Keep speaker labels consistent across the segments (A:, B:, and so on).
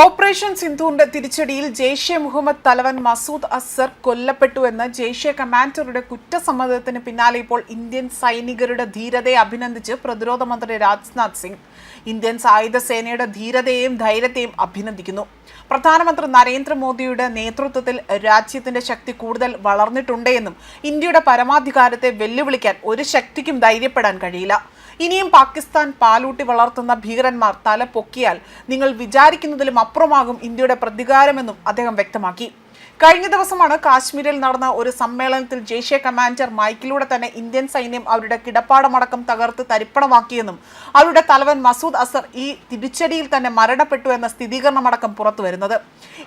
A: Operation സിന്ധുവിന്റെ തിരിച്ചടിയിൽ ജെയ്ഷെ മുഹമ്മദ് തലവൻ മസൂദ് അസർ കൊല്ലപ്പെട്ടുവെന്ന് ജെയ്ഷെ കമാൻഡറുടെ കുറ്റസമ്മതത്തിന് പിന്നാലെ ഇപ്പോൾ ഇന്ത്യൻ സൈനികരുടെ ധീരതയെ അഭിനന്ദിച്ച് പ്രതിരോധ മന്ത്രി രാജ്നാഥ് സിംഗ്. ഇന്ത്യൻ സായുധ സേനയുടെ ധീരതയെയും ധൈര്യത്തെയും അഭിനന്ദിക്കുന്നു. പ്രധാനമന്ത്രി നരേന്ദ്രമോദിയുടെ നേതൃത്വത്തിൽ രാജ്യത്തിന്റെ ശക്തി കൂടുതൽ വളർന്നിട്ടുണ്ടെന്നും ഇന്ത്യയുടെ പരമാധികാരത്തെ വെല്ലുവിളിക്കാൻ ഒരു ശക്തിക്കും ധൈര്യപ്പെടാൻ കഴിയില്ല. ഇനിയും പാകിസ്ഥാൻ പാലൂട്ടി വളർത്തുന്ന ഭീകരന്മാർ തല പൊക്കിയാൽ നിങ്ങൾ വിചാരിക്കുന്നതിലും അപ്പുറമാകും ഇന്ത്യയുടെ പ്രതികാരമെന്നും അദ്ദേഹം വ്യക്തമാക്കി. കഴിഞ്ഞ ദിവസമാണ് കാശ്മീരിൽ നടന്ന ഒരു സമ്മേളനത്തിൽ ജെയ്ഷെ കമാൻഡർ മൈക്കിലൂടെ തന്നെ ഇന്ത്യൻ സൈന്യം അവരുടെ കിടപ്പാടമടക്കം തകർത്ത് തരിപ്പണമാക്കിയെന്നും അവരുടെ തലവൻ മസൂദ് അസർ ഈ തിരിച്ചടിയിൽ തന്നെ മരണപ്പെട്ടു എന്ന സ്ഥിരീകരണമടക്കം പുറത്തു വരുന്നത്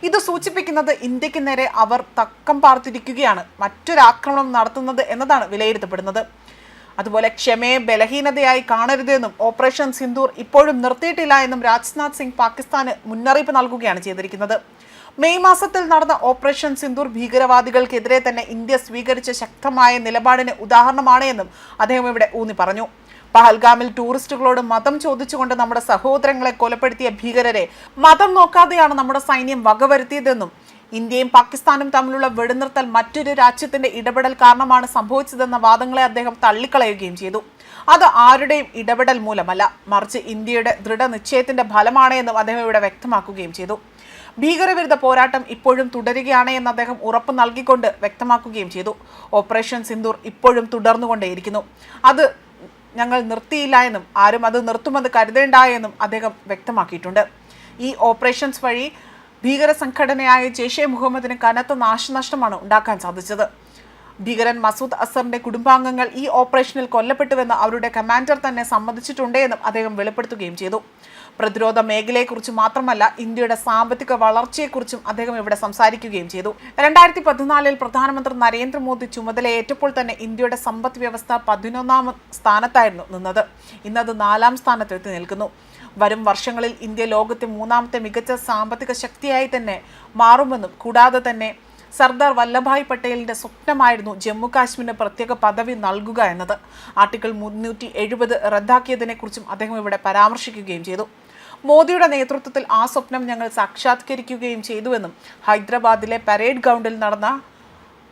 A: ഇത് സൂചിപ്പിക്കുന്നത് ഇന്ത്യയ്ക്ക് നേരെ അവർ തക്കം പാർത്തിരിക്കുകയാണ്. മറ്റൊരാക്രമണം നടത്തുന്നത് എന്നതാണ് വിലയിരുത്തപ്പെടുന്നത്. അതുപോലെ ക്ഷമയെ ബലഹീനതയായി കാണരുതെന്നും ഓപ്പറേഷൻ സിന്ദൂർ ഇപ്പോഴും നിർത്തിയിട്ടില്ല എന്നും രാജ്നാഥ് സിംഗ് പാകിസ്ഥാന് മുന്നറിയിപ്പ് നൽകുകയാണ് ചെയ്തിരിക്കുന്നത്. മെയ് മാസത്തിൽ നടന്ന ഓപ്പറേഷൻ സിന്ദൂർ ഭീകരവാദികൾക്കെതിരെ തന്നെ ഇന്ത്യ സ്വീകരിച്ച ശക്തമായ നിലപാടിന് ഉദാഹരണമാണ് എന്നും അദ്ദേഹം ഇവിടെ ഊന്നി പറഞ്ഞു. പഹൽഗാമിൽ ടൂറിസ്റ്റുകളോട് മതം ചോദിച്ചുകൊണ്ട് നമ്മുടെ സഹോദരങ്ങളെ കൊലപ്പെടുത്തിയ ഭീകരരെ മതം നോക്കാതെയാണ് നമ്മുടെ സൈന്യം വകവരുത്തിയതെന്നും ഇന്ത്യയും പാകിസ്ഥാനും തമ്മിലുള്ള വെടിനിർത്തൽ മറ്റൊരു രാജ്യത്തിന്റെ ഇടപെടൽ കാരണമാണ് സംഭവിച്ചതെന്ന വാദങ്ങളെ അദ്ദേഹം തള്ളിക്കളയുകയും ചെയ്തു. അത് ആരുടെയും ഇടപെടൽ മൂലമല്ല. മറിച്ച് ഇന്ത്യയുടെ ദൃഢനിശ്ചയത്തിന്റെ ഫലമാണ് എന്നും അദ്ദേഹം ഇവിടെ വ്യക്തമാക്കുകയും ചെയ്തു. ഭീകരവിരുദ്ധ പോരാട്ടം ഇപ്പോഴും തുടരുകയാണ് എന്ന് അദ്ദേഹം ഉറപ്പ് നൽകിക്കൊണ്ട് വ്യക്തമാക്കുകയും ചെയ്തു. ഓപ്പറേഷൻ സിന്ദൂർ ഇപ്പോഴും തുടർന്നുകൊണ്ടേയിരിക്കുന്നു. അത് ഞങ്ങൾ നിർത്തിയില്ല എന്നും ആരും അത് നിർത്തുമെന്ന് കരുതേണ്ട എന്നും അദ്ദേഹം വ്യക്തമാക്കിയിട്ടുണ്ട്. ഈ ഓപ്പറേഷൻസ് വഴി ഭീകര സംഘടനയായ ജെയ്ഷെ മുഹമ്മദിന് കനത്ത നാശനഷ്ടമാണ് ഉണ്ടാക്കാൻ സാധിച്ചത്. ഭീകരൻ മസൂദ് അസറിന്റെ കുടുംബാംഗങ്ങൾ ഈ ഓപ്പറേഷനിൽ കൊല്ലപ്പെട്ടുവെന്ന് അവരുടെ കമാൻഡർ തന്നെ സമ്മതിച്ചിട്ടുണ്ട് എന്നും അദ്ദേഹം വെളിപ്പെടുത്തുകയും ചെയ്തു. പ്രതിരോധ മേഖലയെക്കുറിച്ച് മാത്രമല്ല ഇന്ത്യയുടെ സാമ്പത്തിക വളർച്ചയെക്കുറിച്ചും അദ്ദേഹം ഇവിടെ സംസാരിക്കുകയും ചെയ്തു. രണ്ടായിരത്തി പതിനാലിൽ പ്രധാനമന്ത്രി നരേന്ദ്രമോദി ചുമതലയേറ്റപ്പോൾ തന്നെ ഇന്ത്യയുടെ സമ്പദ് വ്യവസ്ഥ പതിനൊന്നാം സ്ഥാനത്തായിരുന്നു നിന്നത്. ഇന്നത് നാലാം സ്ഥാനത്തെത്തി നിൽക്കുന്നു. വരും വർഷങ്ങളിൽ ഇന്ത്യ ലോകത്തെ മൂന്നാമത്തെ മികച്ച സാമ്പത്തിക ശക്തിയായി തന്നെ മാറുമെന്നും കൂടാതെ തന്നെ സർദാർ വല്ലഭായ് പട്ടേലിന്റെ സ്വപ്നമായിരുന്നു ജമ്മു കാശ്മീരിന് പ്രത്യേക പദവി നൽകുക എന്നത്. ആർട്ടിക്കിൾ മുന്നൂറ്റി എഴുപത് റദ്ദാക്കിയതിനെക്കുറിച്ചും അദ്ദേഹം ഇവിടെ പരാമർശിക്കുകയും ചെയ്തു. മോദിയുടെ നേതൃത്വത്തിൽ ആ സ്വപ്നം ഞങ്ങൾ സാക്ഷാത്കരിക്കുകയും ചെയ്തുവെന്നും ഹൈദരാബാദിലെ പരേഡ് ഗ്രൗണ്ടിൽ നടന്ന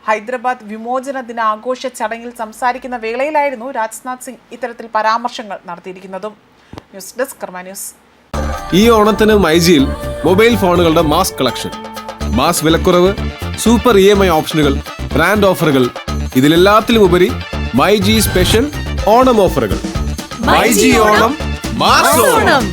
A: ഹൈദരാബാദ് വിമോചന ദിനാഘോഷ ചടങ്ങിൽ സംസാരിക്കുന്ന വേളയിലായിരുന്നു രാജ്നാഥ് സിംഗ് ഇത്തരത്തിൽ പരാമർശങ്ങൾ നടത്തിയിരിക്കുന്നതും. News desk news.
B: ഈ ഓണത്തിന് മൈജിയിൽ മൊബൈൽ ഫോണുകളുടെ മാസ് കളക്ഷൻ. മാസ് വിലക്കുറവ് സൂപ്പർ ഇ എം ഐ ഓപ്ഷനുകൾ ബ്രാൻഡ് ഓഫറുകൾ ഇതിലെല്ലാത്തിലും ഉപരി മൈ ജി സ്പെഷ്യൽ ഓണം ഓഫറുകൾ. My G Onam mass Onam.